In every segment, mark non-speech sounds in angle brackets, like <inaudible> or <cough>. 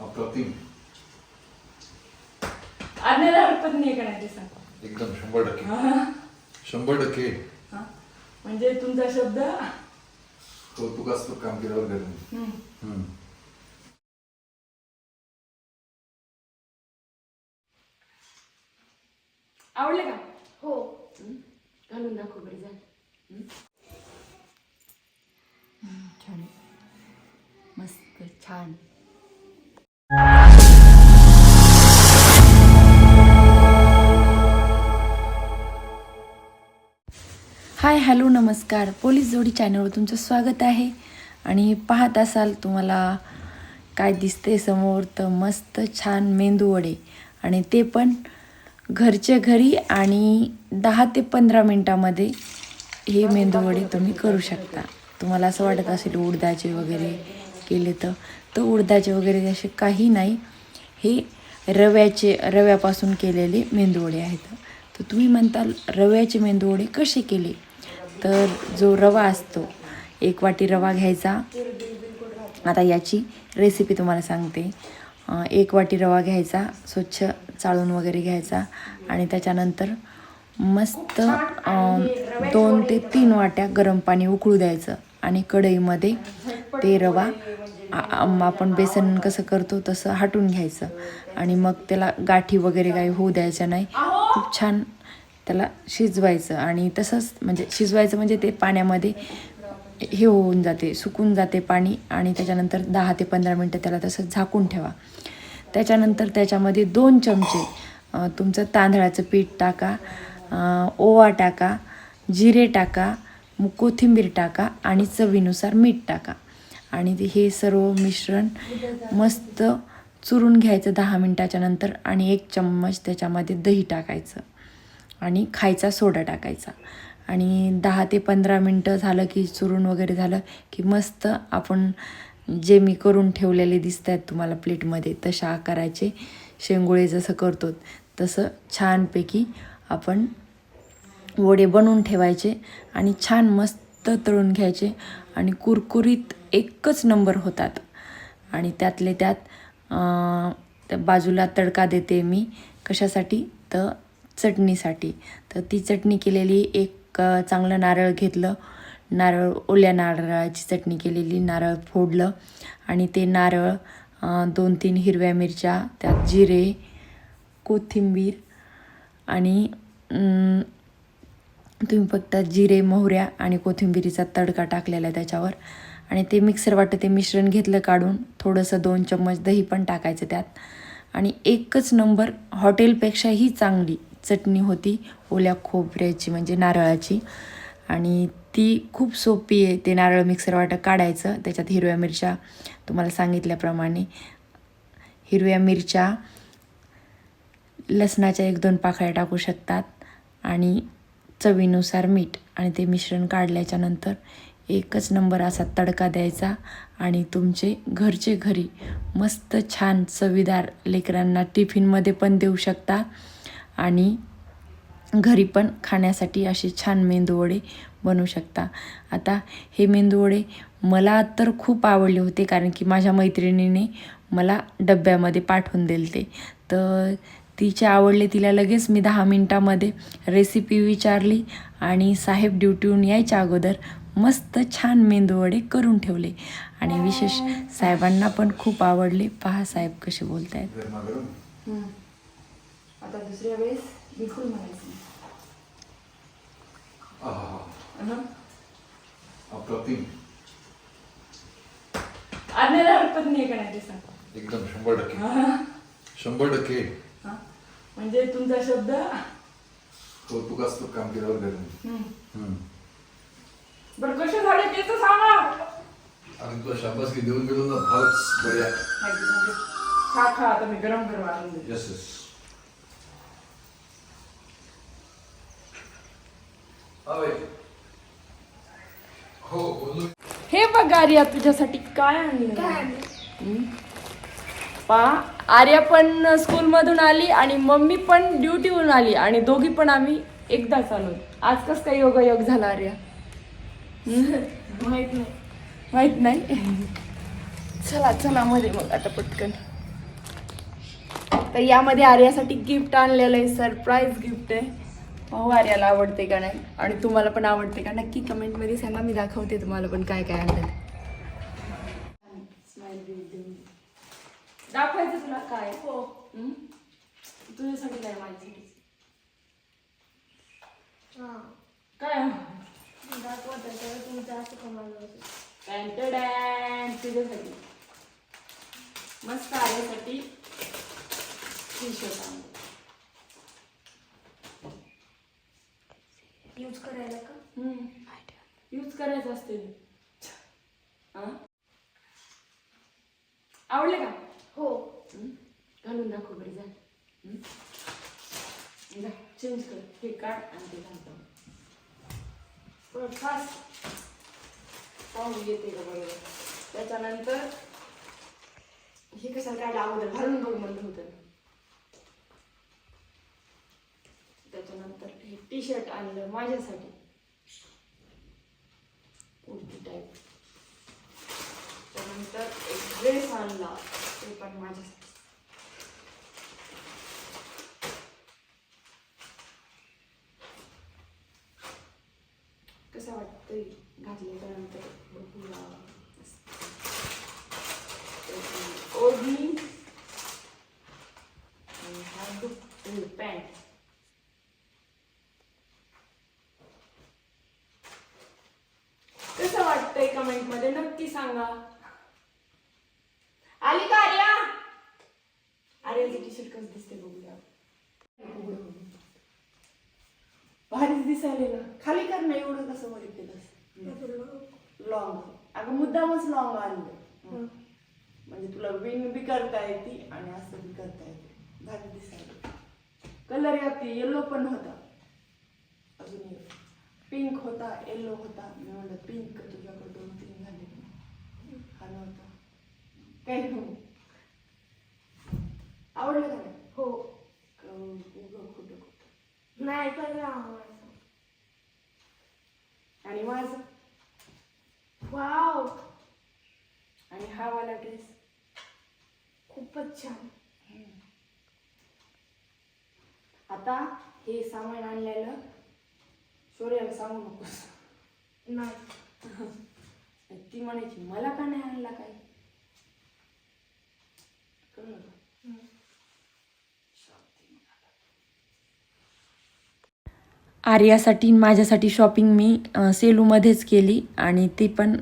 अप्रतिम. आज्ञाला हरकत नाही का नाही ते सांग. एकदम शंभर टक्के. हा. शंभर टक्के. हा. म्हणजे तुमचा शब्द? कौतुकास्पद काम केल्यावर घरी. हम्म. हम्म. आवडले का? हो. घालून दाखव बरं जा. छान मस्त छान. हाय हॅलो नमस्कार. पोलीस जोडी चॅनलवर तुमचं स्वागत आहे. आणि पाहत असाल तुम्हाला काय दिसते समोर तर मस्त छान मेंदू वडे. आणि ते पण घरच्या घरी आणि दहा ते पंधरा मिनटामध्ये हे मेंदू वडे तुम्ही करू शकता. तुम्हाला असं वाटत असेल उडदाचे वगैरे केले तर. तर उडदाचे वगैरे असे काही नाही. हे रव्याचे रव्यापासून केलेले मेंदूवडे आहेत. तर तुम्ही म्हणताल रव्याचे मेंदूवडे कसे केले? तर जो रवा असतो एक वाटी रवा घ्यायचा. आता याची रेसिपी तुम्हाला सांगते. एक वाटी रवा घ्यायचा स्वच्छ चाळून वगैरे घ्यायचा आणि त्याच्यानंतर मस्त दोन ते तीन वाट्या गरम पाणी उकळू द्यायचं आणि कढईमध्ये ते रवा आपण बेसन कसं करतो तसं हाटून घ्यायचं आणि मग त्याला गाठी वगैरे काही होऊ द्यायचं नाही. खूप छान त्याला शिजवायचं आणि तसंच म्हणजे शिजवायचं म्हणजे ते पाण्यामध्ये हे होऊन जाते सुकून जाते पाणी आणि त्याच्यानंतर दहा ते पंधरा मिनटं त्याला तसं झाकून ठेवा. त्याच्यानंतर त्याच्यामध्ये दोन चमचे तुमचं तांदळाचं पीठ टाका ओवा टाका जिरे टाका कोथिंबीर टाका आणि चवीनुसार मीठ टाका. आणि ते हे सर्व मिश्रण मस्त चुरून घ्यायचं दहा मिनटाच्या नंतर आणि एक चम्मच त्याच्यामध्ये दही टाकायचं. आणि खायचा सोडा टाकायचा. आणि दहा ते पंधरा मिनटं झालं की चुरून वगैरे झालं की मस्त आपण जे मी करून ठेवलेले दिसत आहेत तुम्हाला प्लेटमध्ये तशा आकाराचे शेंगोळे जसं करतो तसं छानपैकी आपण वडे बनवून ठेवायचे आणि छान मस्त तळून घ्यायचे आणि कुरकुरीत एकच नंबर होतात. आणि त्यातले त्यात त्या बाजूला तडका देते मी कशासाठी? तर चटणीसाठी. तर ती चटणी केलेली एक चांगलं नारळ घेतलं. नारळ ओल्या नारळाची चटणी केलेली नारळ फोडलं. आणि ते नारळ दोन तीन हिरव्या मिरच्या त्यात जिरे कोथिंबीर आणि तुम्ही फक्त जिरे मोहऱ्या आणि कोथिंबिरीचा तडका टाकलेला आहे त्याच्यावर. आणि ते मिक्सर वाटतं ते मिश्रण घेतलं काढून थोडंसं दोन चम्मच दही पण टाकायचं त्यात. आणि एकच नंबर हॉटेलपेक्षाही चांगली. चटणी होती ओल्या खोबऱ्याची म्हणजे नारळाची. आणि ती खूप सोपी आहे ते नारळ मिक्सर वाटं काढायचं. त्याच्यात हिरव्या मिरच्या तुम्हाला सांगितल्याप्रमाणे. हिरव्या मिरच्या लसणाच्या एक दोन पाकळ्या टाकू शकतात. आणि चवीनुसार मीठ आणि ते मिश्रण काढल्याच्या नंतर एकच नंबर असा तडका द्यायचा आणि तुमचे घरचे घरी मस्त छान चवीदार लेकरांना टिफिनमध्ये पण देऊ शकता. आणि घरी पण खाण्यासाठी असे छान मेंदूवडे बनवू शकता. आता हे मेंदूवडे मला तर खूप आवडले होते कारण की माझ्या मैत्रिणीने मला डब्यामध्ये पाठवून दिले ते तर तिचे आवडले तिला लगेच मी दहा मिनटामध्ये रेसिपी विचारली आणि साहेब ड्युटीहून यायच्या अगोदर मस्त छान मेंदूवडे करून ठेवले. आणि विशेष साहेबांना पण खूप आवडले. पहा साहेब कसे बोलत आहेत. आता दुसऱ्या वेळेस बिलकुल म्हणायचं. अप्रतिम. आज्ञाला हरकत नाही का नाही ते सांग? एकदम शंभर टक्के. हा. शंभर टक्के. हा. म्हणजे तुमचा शब्द? कौतुकास्पद काम केल्यावर. हम्म. बरं कसे झाले ते तर सांगा. आणि तुला शाबासकी देऊन गेलो ना फारच बढिया. खा खा आता मी गरम गरम आणून येस हो हे बघ आर्या तुझ्यासाठी काय आणलं. पा आर्या पण स्कूलमधून आली आणि मम्मी पण ड्युटीहून आली आणि दोघी पण आम्ही एकदाच आलो आज कस काय योगायोग झाला आर्या? माहीत नाही. माहीत नाही? चला चला मध्ये मग आता पटकन. तर यामध्ये आर्यासाठी गिफ्ट आणलेलं आहे सरप्राईज गिफ्ट आहे. पाहू आर्याला आवडते का नाही? आणि तुम्हाला पण आवडते का? नक्की कमेंटमध्ये सांगा मी दाखवते तुम्हाला पण काय काय आणलं दाखवायचं तुला काय? हो. तुझ्यासाठी काय माझ्यासाठी काय? टॅन्टडॅन तुझ्यासाठी. मस्त आल्यासाठी टी शर्ट आणलं यूज करायला का? यूज करायचं असते हा? आवडले का? हो. घालून दाखव बरं जा. चेंज कर. हे काढ आणि ते घालतो. फास्ट पाहून येते का बरोबर त्याच्यानंतर हे कसं काय अगोदर घालून बघ म्हणलं होतं त्याच्यानंतर हे टी शर्ट आणलं माझ्यासाठी. कुर्ती टाईप त्यानंतर एक ड्रेस आणला ते पण माझ्यासाठी. कसं वाटतंय घातल्याच्या नंतर? बघूया त्याची ओढणी आणि हा दुप पॅन्ट कसं वाटतंय कमेंटमध्ये नक्की सांगा. आली का आर्या? आर्याचं टी शर्ट कसं दिसते बघूया. भारीच दिसायला ना खाली कर ना एवढं कसं वर केलंस लॉंग अगं मुद्दामच लॉंग आणलं म्हणजे तुला विंग बी करता येते आणि असं बी करता येते. भारी दिसायला कलर याती येलो पण होता. अजून पिंक होता येलो होता. मी म्हणलं पिंक तुझ्याकडे दोन तीन झाले हा आवडलं का नाही? हो. उगं खोटं खोटं. नाही पण आवडायचं आणि माझं? वाव. आणि हा वाला ड्रेस खूपच छान. आता हे सामान आणलेलं शौर्याला सांगू नकोस. नाही. <laughs> ती म्हणायची मला का नाही आणला काय? कळलं का? आर्यासाठी आणि माझ्यासाठी शॉपिंग मी सेलूमध्येच केली आणि ती पण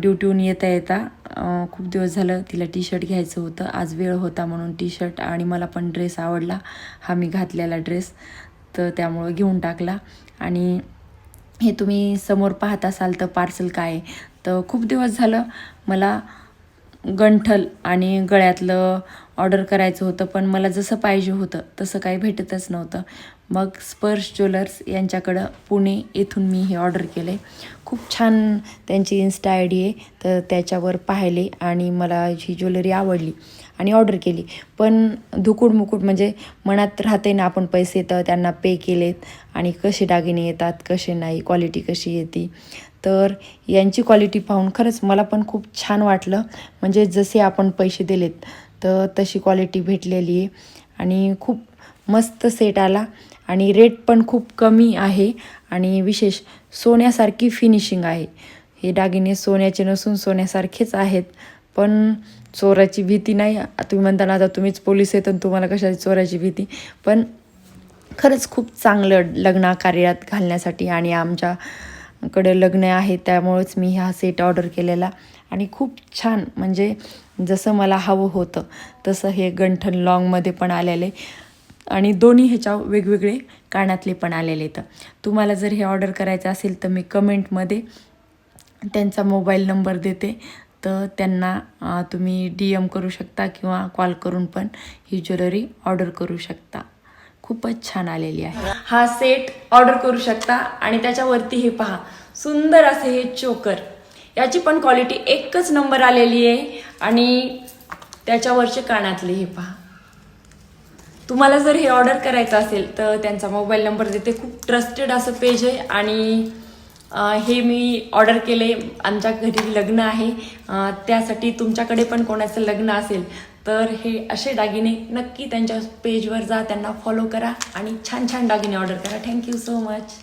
ड्युटीहून येता येता खूप दिवस झालं तिला टी शर्ट घ्यायचं होतं. आज वेळ होता म्हणून टी शर्ट आणि मला पण ड्रेस आवडला. हा मी घातलेला ड्रेस तर त्यामुळं घेऊन टाकला. आणि हे तुम्ही समोर पाहत असाल तर पार्सल काय आहे? तर खूप दिवस झालं मला गंठल आणि गळ्यातलं ऑर्डर करायचं होतं पण मला जसं पाहिजे होतं तसं काही भेटतच नव्हतं. मग स्पर्श ज्वेलर्स यांच्याकडं पुणे येथून मी हे ऑर्डर केले. खूप छान त्यांची इन्स्टा आय डी आहे तर त्याच्यावर पाहिले आणि मला ही ज्वेलरी आवडली आणि ऑर्डर केली. पण धुकूड मुकुट म्हणजे मनात राहते ना आपण पैसे तर त्यांना पे केलेत आणि कसे दागिने येतात कसे नाही क्वालिटी कशी येते. तर यांची क्वालिटी पाहून खरंच मला पण खूप छान वाटलं. म्हणजे जसे आपण पैसे दिलेत तर तशी क्वालिटी भेटलेली आहे. आणि खूप मस्त सेट आला. आणि रेट पण खूप कमी आहे. आणि विशेष सोन्यासारखी फिनिशिंग आहे. हे दागिने सोन्याचे नसून सोन्यासारखेच आहेत. पण चोराची भीती नाही. तुम्ही म्हणता ना आता तुम्हीच पोलीस आहेत आणि तुम्हाला कशाची चोराची भीती? पण खरंच खूप चांगलं लग्न कार्यात घालण्यासाठी आणि आमच्या कडं लग्न आहे त्यामुळेच मी हा सेट ऑर्डर केलेला. आणि खूप छान म्हणजे जसं मला हवं होतं तसं हे गंठन लॉंगमध्ये पण आलेले. आणि दोन्ही ह्याच्या वेगवेगळे कानातले पण आलेले आहेत तुम्हाला जर हे ऑर्डर करायचं असेल तर मी कमेंटमध्ये त्यांचा मोबाईल नंबर देते. तर त्यांना तुम्ही डी एम करू शकता किंवा कॉल करून पण ही ज्वेलरी ऑर्डर करू शकता. खूपच छान आलेली आहे. हा सेट ऑर्डर करू शकता आणि त्याच्यावरती हे पहा सुंदर असे हे चोकर याची पण क्वालिटी एकच नंबर आलेली आहे आणि त्याच्यावरचे कानातले हे पहा. तुम्हाला जर हे ऑर्डर करायचं असेल तर त्यांचा मोबाईल नंबर देते. खूप ट्रस्टेड असं पेज आहे आणि हे मी ऑर्डर केले. आमच्या घरी लग्न आहे. त्यासाठी तुमच्याकडे पण कोणाचं लग्न असेल तर हे असे दागिने नक्की त्यांच्या पेजवर जा त्यांना फॉलो करा आणि छान छान दागिने ऑर्डर करा. Thank you so much